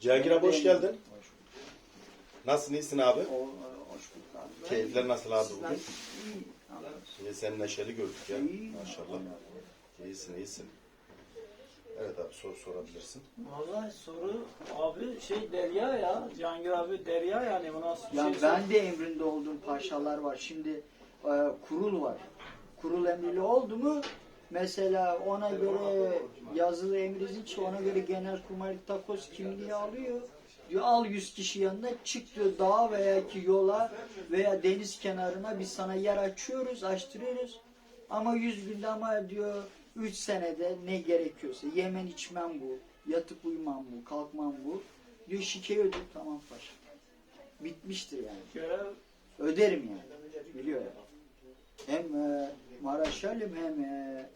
Cihangir abi hoş geldin. Hoş bulduk. Nasılsın iyisin abi? O- Hoş bulduk abi. Keyifler nasıl abi Sizler- bugün? İyi. Şimdi seni neşeli gördük ya. İyi. Maşallah. İyisin iyisin. Evet abi soru sorabilirsin. Vallahi soru abi şey Derya ya. Cihangir abi Derya yani bu nasıl bir Ya şey? ben de emrinde olduğum paşalar var. Şimdi e, kurul var. Kurul emrili oldu mu mesela ona göre yazılı emriz için ona göre genel kurmaylık takoz kimliği alıyor. Diyor al 100 kişi yanına çık diyor dağa veya ki yola veya deniz kenarına biz sana yer açıyoruz, açtırıyoruz. Ama 100 günde ama diyor 3 senede ne gerekiyorsa yemen içmem bu, yatıp uyumam bu, kalkmam bu. Diyor şikeyi ödül tamam paşa. Bitmiştir yani. Öderim yani. Biliyor yani. Hem e, Maraşalim hem e,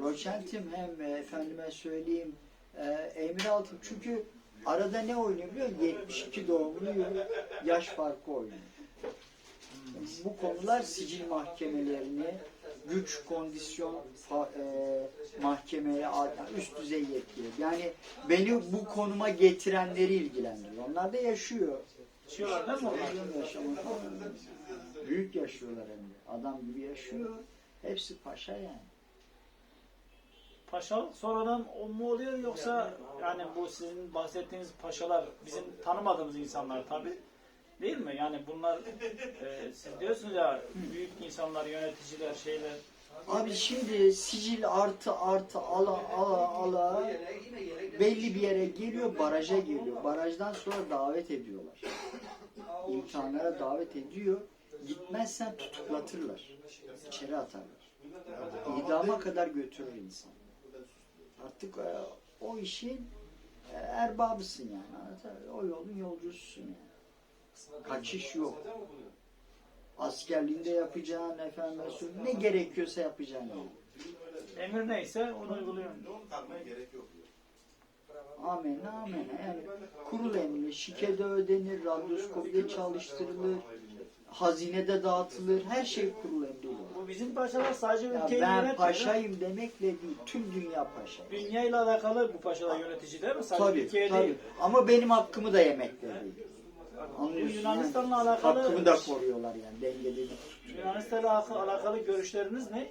Roçentim hem e, efendime söyleyeyim e, Emiraltım. Çünkü arada ne oynuyor biliyor musun? 72 doğumlu yaş farkı oynuyor. Bu konular sicil mahkemelerini, güç kondisyon fa- e, mahkemeleri yani üst düzey yetkili. Yani beni bu konuma getirenleri ilgilendiriyor. Onlar da yaşıyor. içiyorlar değil mi? Büyük yaşıyorlar hem de. Adam gibi yaşıyor. Hepsi paşa yani. Paşa sonradan o mu oluyor yoksa yani bu sizin bahsettiğiniz paşalar bizim tanımadığımız insanlar tabi değil mi? Yani bunlar e, siz diyorsunuz ya büyük insanlar, yöneticiler, şeyler. Abi şimdi sicil artı artı ala ala ala belli bir yere geliyor, baraja geliyor. Barajdan sonra davet ediyorlar. İmtihanlara davet ediyor. Gitmezsen tutuklatırlar. İçeri atarlar. İdama kadar götürür insan. Artık e, o işin e, erbabısın yani. O yolun yolcususun yani. Kaçış yok. Askerliğinde yapacağın efendim ne gerekiyorsa yapacaksın yani. Emir neyse onu uyguluyor. Amin amin. Yani kurul emri, şikede ödenir, radyoskopide çalıştırılır, hazinede dağıtılır, her şey kurul emriyle. olur. Bu bizim paşalar sadece Ya ülkeyi ben yönetmiyor. paşayım demekle değil, tüm dünya paşa. Dünya ile alakalı bu paşalar yönetici değil mi? Sadece Tabii, Türkiye tabii. değil. Ama benim hakkımı da yemekle değil. Bu Anlıyorsun Yunanistan'la yani. alakalı Hakkımı da koruyorlar yani dengede. Yunanistan'la alakalı, alakalı görüşleriniz ne?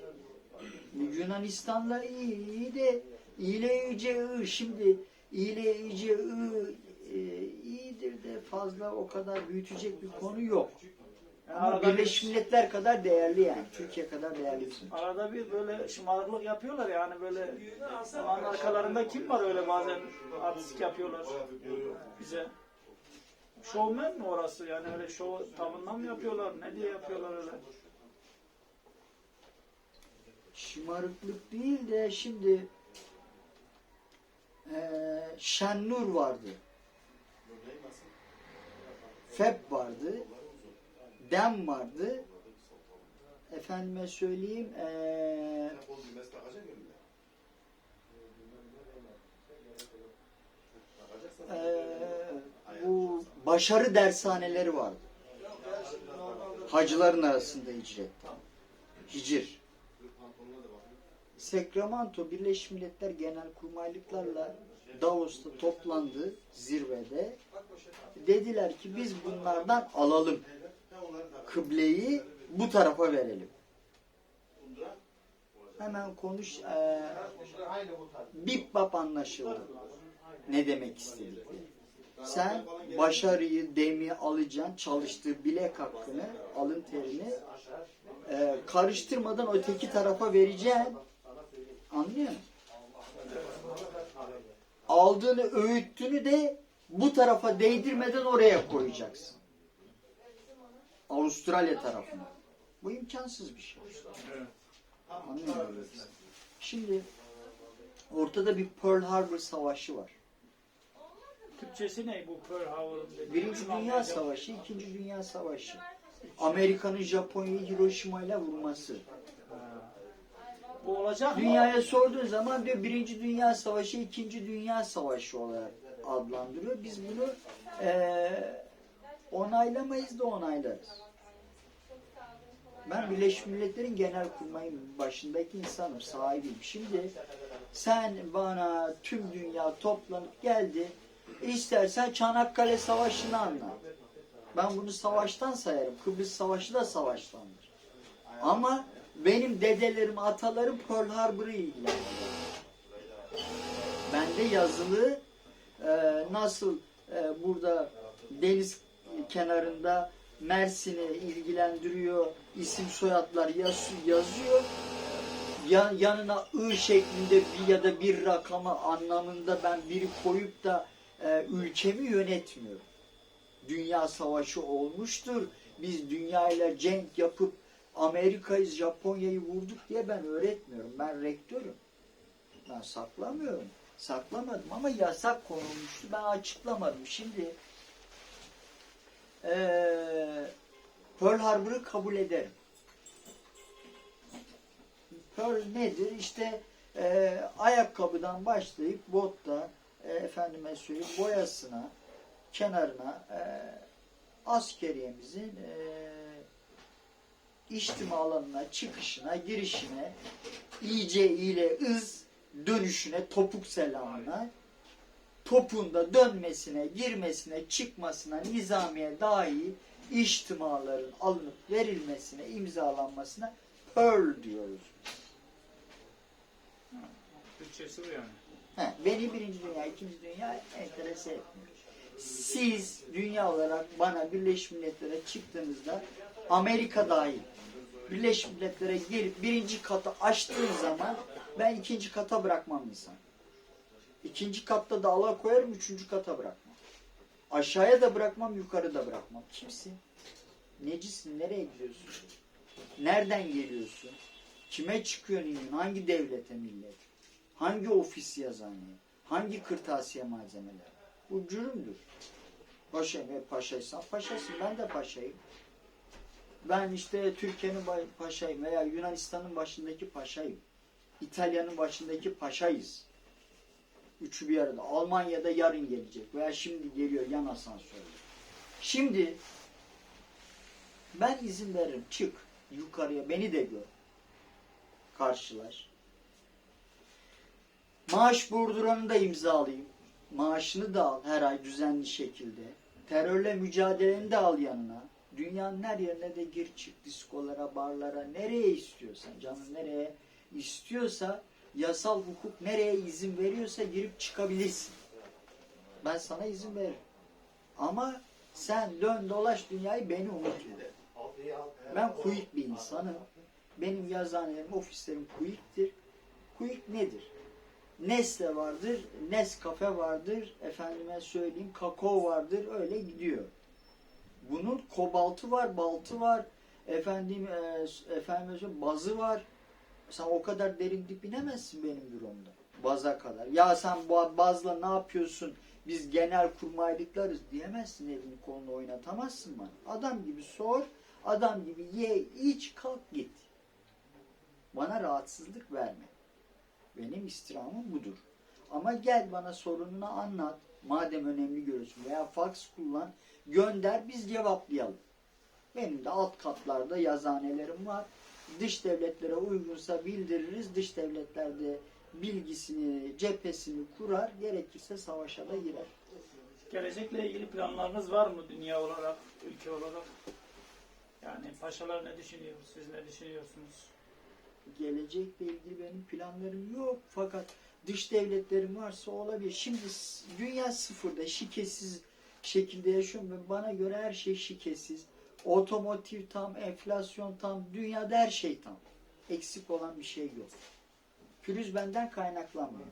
Yunanistan'la iyi, iyi de iyileyici ı şimdi iyileyici ı e, iyidir de fazla o kadar büyütecek bir konu yok. Yani Ama arada Birleşmiş bir, Milletler kadar değerli yani. Türkiye kadar değerli arada bir böyle şımarıklık yapıyorlar yani böyle onun arkalarında kim var öyle bazen artistik yapıyorlar bize. Şovmen mi orası yani öyle şov tavından mı yapıyorlar ne diye yapıyorlar öyle? Şımarıklık değil de şimdi eee Şennur vardı. FEP vardı. DEM vardı. Efendime söyleyeyim eee, bu başarı dershaneleri vardı. Hacıların arasında hicret. Hicir. Sacramento Birleşmiş Milletler Genel Kurmaylıklarla Davos'ta toplandı zirvede. Dediler ki biz bunlardan alalım. Kıbleyi bu tarafa verelim. Hemen konuş. Ee, bip bap anlaşıldı. Ne demek istedikleri. Sen başarıyı, demi alacaksın, çalıştığı bilek hakkını, alın terini e, karıştırmadan öteki tarafa vereceksin. Anlıyor musun? Aldığını, öğüttüğünü de bu tarafa değdirmeden oraya koyacaksın. Avustralya tarafına. Bu imkansız bir şey. Anlıyor musun? Şimdi ortada bir Pearl Harbor savaşı var. Türkçesi ne bu Pearl dediği? Birinci Dünya Savaşı, İkinci Dünya Savaşı. Amerika'nın Japonya'yı Hiroşima ile vurması. Bu olacak mı? Dünyaya sorduğun zaman diyor Birinci Dünya Savaşı, İkinci Dünya Savaşı olarak adlandırıyor. Biz bunu eee onaylamayız da onaylarız. Ben Birleşmiş Milletler'in genel kurmayın başındaki insanım, sahibiyim. Şimdi sen bana tüm dünya toplanıp geldi, İstersen Çanakkale Savaşı'nı anlat. Ben bunu savaştan sayarım. Kıbrıs Savaşı da savaştandır. Ama benim dedelerim, atalarım Pearl Harbor'ı ilgilendiriyor. Bende yazılı e, nasıl e, burada deniz kenarında Mersin'i ilgilendiriyor, isim soyadlar yaz- yazıyor. Ya, yanına I şeklinde bir ya da bir rakamı anlamında ben biri koyup da e, ülkemi yönetmiyorum. Dünya savaşı olmuştur. Biz dünyayla cenk yapıp Amerika'yı, Japonya'yı vurduk diye ben öğretmiyorum. Ben rektörüm. Ben saklamıyorum. Saklamadım ama yasak konulmuştu. Ben açıklamadım. Şimdi eee Pearl Harbor'ı kabul ederim. Pearl nedir? İşte eee, ayakkabıdan başlayıp botta e, efendime söyleyeyim boyasına, kenarına eee askeriyemizin eee içtima alanına, çıkışına, girişine, iyice ile ız dönüşüne, topuk selamına, topunda dönmesine, girmesine, çıkmasına, nizamiye dahi içtimaların alınıp verilmesine, imzalanmasına Pearl diyoruz. Türkçesi bu yani. He, beni birinci dünya, ikinci dünya enterese etmiyor. Siz dünya olarak bana Birleşmiş Milletler'e çıktığınızda Amerika dahil Birleşmiş Milletler'e gelip birinci katı açtığın zaman ben ikinci kata bırakmam insan. İkinci katta da Allah koyarım, üçüncü kata bırakmam. Aşağıya da bırakmam, yukarı da bırakmam. Kimsin? Necisin? Nereye gidiyorsun? Nereden geliyorsun? Kime çıkıyorsun inin? Hangi devlete millet? Hangi ofis yazanı? Hangi kırtasiye malzemeleri? Bu cürümdür. Paşayım, e, paşaysan paşasın. Ben de paşayım. Ben işte Türkiye'nin paşayım veya Yunanistan'ın başındaki paşayım. İtalya'nın başındaki paşayız. Üçü bir arada. Almanya'da yarın gelecek veya şimdi geliyor yan asansörle. Şimdi ben izin veririm. Çık yukarıya beni de gör. Karşılaş. Maaş borduranı da imzalayayım. Maaşını da al her ay düzenli şekilde. Terörle mücadeleni de al yanına. Dünyanın her yerine de gir çık. Diskolara, barlara, nereye istiyorsan. Canın nereye istiyorsa, yasal hukuk nereye izin veriyorsa girip çıkabilirsin. Ben sana izin veririm. Ama sen dön dolaş dünyayı beni unutma. Ben kuyuk bir insanım. Benim yazanelerim, ofislerim kuyuktir. Kuyuk nedir? Nesle vardır, Nescafe vardır, efendime söyleyeyim kakao vardır, öyle gidiyor. Bunun kobaltı var, baltı var, efendim, e, efendim bazı var. Sen o kadar derin dip inemezsin benim büromda. Baza kadar. Ya sen bu bazla ne yapıyorsun? Biz genel kurmaylıklarız diyemezsin elini kolunu oynatamazsın bana. Adam gibi sor, adam gibi ye, iç, kalk git. Bana rahatsızlık verme. Benim istirhamım budur. Ama gel bana sorununu anlat. Madem önemli görüyorsun veya fax kullan, gönder biz cevaplayalım. Benim de alt katlarda yazanelerim var. Dış devletlere uygunsa bildiririz. Dış devletlerde bilgisini, cephesini kurar. Gerekirse savaşa da girer. Gelecekle ilgili planlarınız var mı dünya olarak, ülke olarak? Yani paşalar ne düşünüyor, siz ne düşünüyorsunuz? gelecekle ilgili benim planlarım yok. Fakat dış devletlerim varsa olabilir. Şimdi dünya sıfırda şikesiz şekilde yaşıyorum ve bana göre her şey şikesiz. Otomotiv tam, enflasyon tam, dünyada her şey tam. Eksik olan bir şey yok. Pürüz benden kaynaklanmıyor.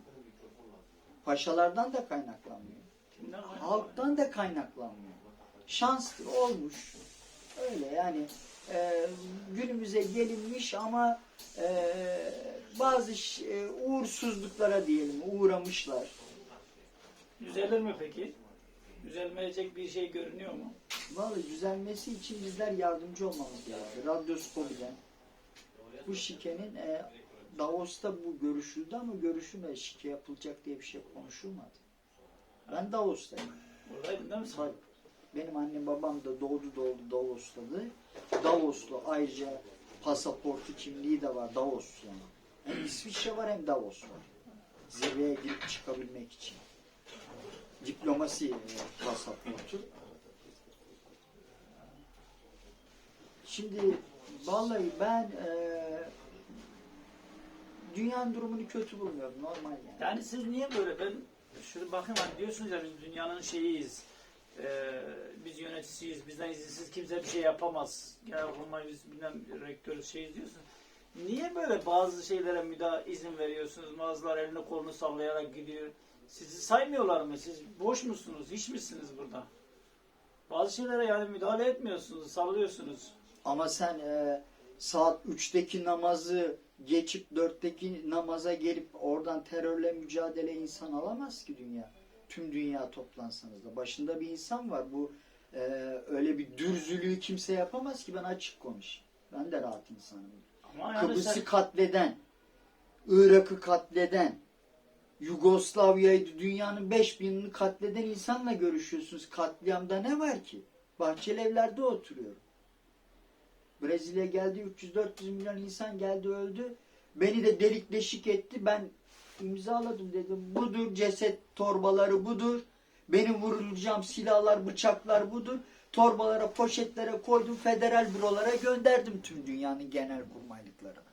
Paşalardan da kaynaklanmıyor. Halktan da kaynaklanmıyor. Şanslı olmuş. Öyle yani e, günümüze gelinmiş ama e, bazı e, uğursuzluklara diyelim uğramışlar. Düzelir mi peki? Düzelmeyecek bir şey görünüyor mu? Vallahi düzelmesi için bizler yardımcı olmamız gerekiyor. Radyoskopiden. Bu şikenin e, Davos'ta bu görüşüldü ama görüşülmedi. Şike yapılacak diye bir şey konuşulmadı. Ben Davos'tayım. Buradaydın değil mi sen? Tabii. Benim annem babam da doğdu doğdu Davos'tadı. Davoslu ayrıca pasaportu kimliği de var Davos yani. Hem İsviçre var hem Davos var. Zirveye girip çıkabilmek için. Diplomasi e, pasaportu. Şimdi vallahi ben e, dünyanın durumunu kötü bulmuyorum. Normal yani. Yani siz niye böyle ben şöyle bakayım hani diyorsunuz ya biz dünyanın şeyiyiz. Ee, biz yöneticisiyiz. Bizden izinsiz kimse bir şey yapamaz. Genel kurmay biz bilmem rektörüz şeyiz diyorsun. Niye böyle bazı şeylere müdahale izin veriyorsunuz? Bazılar elini kolunu sallayarak gidiyor. Sizi saymıyorlar mı? Siz boş musunuz? Hiç misiniz burada? Bazı şeylere yani müdahale etmiyorsunuz, sallıyorsunuz. Ama sen e, saat 3'teki namazı geçip 4'teki namaza gelip oradan terörle mücadele insan alamaz ki dünya. Tüm dünya toplansanız da. Başında bir insan var. Bu e, öyle bir dürzülüğü kimse yapamaz ki ben açık konuşayım. Ben de rahat insanım. Kıbrıs'ı katleden, Irak'ı katleden, Yugoslavya'yı dünyanın 5000 binini katleden insanla görüşüyorsunuz. Katliamda ne var ki? Bahçeli evlerde oturuyorum. Brezilya geldi 300-400 milyon insan geldi öldü. Beni de delik deşik etti. Ben imzaladım dedim. Budur ceset torbaları budur. Benim vurulacağım silahlar, bıçaklar budur. Torbalara, poşetlere koydum. Federal bürolara gönderdim tüm dünyanın genel kurmaylıklarına.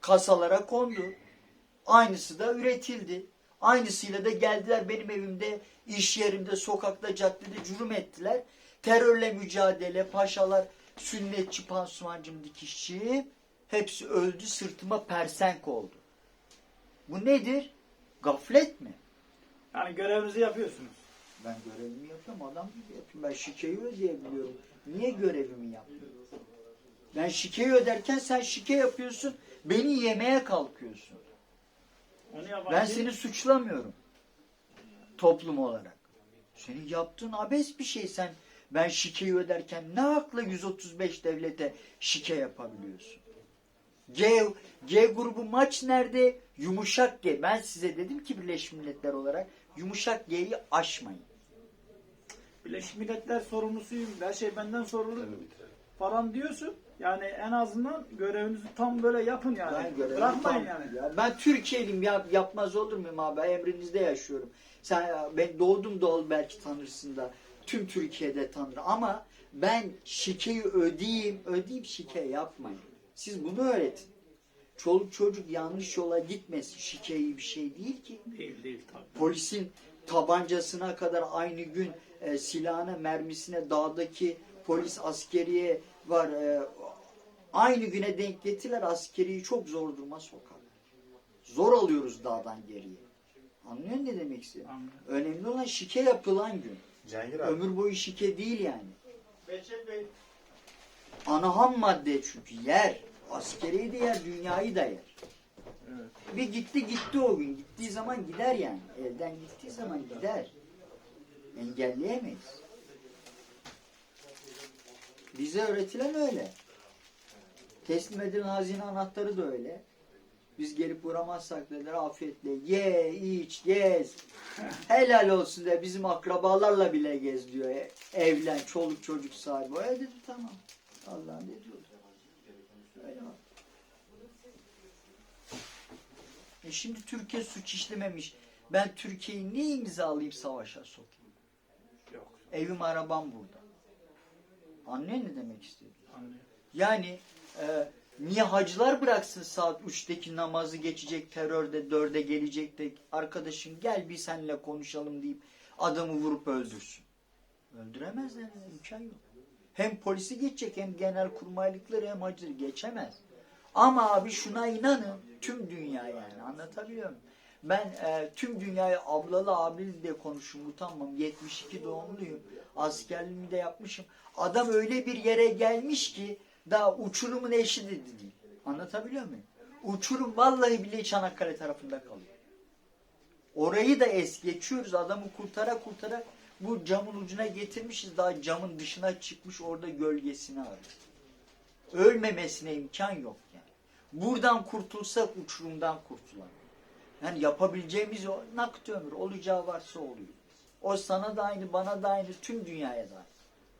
Kasalara kondu. Aynısı da üretildi. Aynısıyla da geldiler benim evimde, iş yerimde, sokakta, caddede cürüm ettiler. Terörle mücadele, paşalar, sünnetçi, pansumancım, dikişçi hepsi öldü, sırtıma persenk oldu. Bu nedir? Gaflet mi? yani görevinizi yapıyorsunuz. Ben görevimi yapıyorum, adam gibi yapıyorum. Ben şikeyi ödeyebiliyorum. Niye görevimi yapmıyorum? Ben şikeyi öderken sen şike yapıyorsun, beni yemeye kalkıyorsun. Ben seni suçlamıyorum. Toplum olarak. Senin yaptığın abes bir şey sen. Ben şikeyi öderken ne hakla 135 devlete şike yapabiliyorsun? G, G grubu maç nerede? Yumuşak G. Ben size dedim ki Birleşmiş Milletler olarak yumuşak G'yi aşmayın. Birleşmiş Milletler sorumlusuyum. Her şey benden bitirelim? falan diyorsun. Yani en azından görevinizi tam böyle yapın yani. Ben görevimi Bırakmayın tam- yani. Ya ben Türkiye'liyim ya yapmaz olur muyum abi? Emrinizde yaşıyorum. Sen ben doğdum doğal belki tanırsın da tüm Türkiye'de tanır ama ben şikeyi ödeyeyim, ödeyip şike yapmayın. Siz bunu öğretin. Çoluk çocuk yanlış yola gitmesin. Şike iyi bir şey değil ki. Değil değil tabii. Polisin tabancasına kadar aynı gün e, silahına, mermisine, dağdaki polis askeriye var. e, aynı güne denk getirler askeriyi çok zor duruma sokar. Zor alıyoruz dağdan geriye. Anlıyorsun ne demek istiyorum? Anladım. Önemli olan şike yapılan gün. Cihangir abi. Ömür boyu şike değil yani. Ana ham madde çünkü yer. Askeriyi de yer, dünyayı da yer. Evet. Bir gitti gitti o gün. Gittiği zaman gider yani. Elden gittiği zaman gider. Engelleyemeyiz. Bize öğretilen öyle. Teslim edilen hazine anahtarı da öyle. Biz gelip vuramazsak dediler afiyetle ye, iç, gez. Helal olsun de bizim akrabalarla bile gez diyor. E, Evlen, çoluk çocuk sahibi. Öyle dedi tamam. Allah'ın dediği. Öyle bak. E şimdi Türkiye suç işlememiş. Ben Türkiye'yi niye imzalayıp savaşa sokayım? Evim arabam burada. Anlıyor ne demek? Anlıyorum. Yani e, niye hacılar bıraksın saat 3'teki namazı geçecek terörde 4'e gelecek de arkadaşım gel bir seninle konuşalım deyip adamı vurup öldürsün. Öldüremezler imkan yok. Hem polisi geçecek hem genel kurmaylıkları hem hacıları geçemez. Ama abi şuna inanın tüm dünya yani anlatabiliyor muyum? Ben e, tüm dünyayı ablalı abili diye konuşurum utanmam. 72 doğumluyum. Askerliğimi de yapmışım. Adam öyle bir yere gelmiş ki daha uçurumun eşi de değil. Anlatabiliyor muyum? Uçurum vallahi bile Çanakkale tarafında kalıyor. Orayı da es geçiyoruz. Adamı kurtara kurtara bu camın ucuna getirmişiz. Daha camın dışına çıkmış orada gölgesini arıyor. Ölmemesine imkan yok yani. Buradan kurtulsak uçurumdan kurtulan. Yani yapabileceğimiz o nakit ömür. Olacağı varsa oluyor. O sana da aynı, bana da aynı, tüm dünyaya da aynı.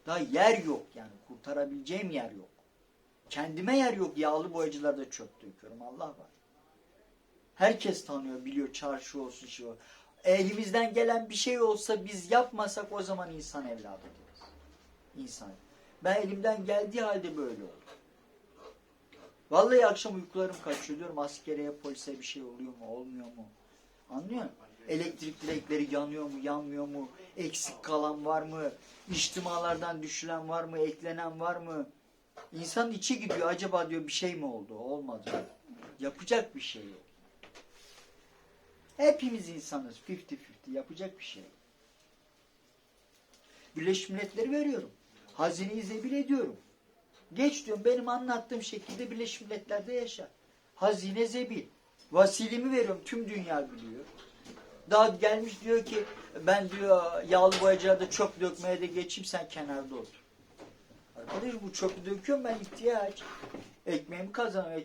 Daha yer yok yani. Kurtarabileceğim yer yok. Kendime yer yok. Yağlı boyacılarda çöp döküyorum. Allah var. Herkes tanıyor, biliyor. Çarşı olsun, şey olsun. elimizden gelen bir şey olsa biz yapmasak o zaman insan evladı deriz. İnsan. Ben elimden geldiği halde böyle oldu. Vallahi akşam uykularım kaçıyor diyorum askeriye polise bir şey oluyor mu olmuyor mu? Anlıyor musun? Elektrik direkleri yanıyor mu yanmıyor mu? Eksik kalan var mı? İçtimalardan düşülen var mı? Eklenen var mı? İnsanın içi gidiyor acaba diyor bir şey mi oldu? Olmadı. Yapacak bir şey yok. Hepimiz insanız. 50-50 yapacak bir şey. Birleşmiş Milletleri veriyorum. Hazineyi zebil ediyorum. Geç diyorum benim anlattığım şekilde Birleşmiş Milletler'de yaşa. Hazine zebil. Vasilimi veriyorum tüm dünya biliyor. Daha gelmiş diyor ki ben diyor yağlı boyacıya da çöp dökmeye de geçeyim sen kenarda otur. Arkadaş bu çöpü döküyorum ben ihtiyaç. Ekmeğimi kazanıyorum.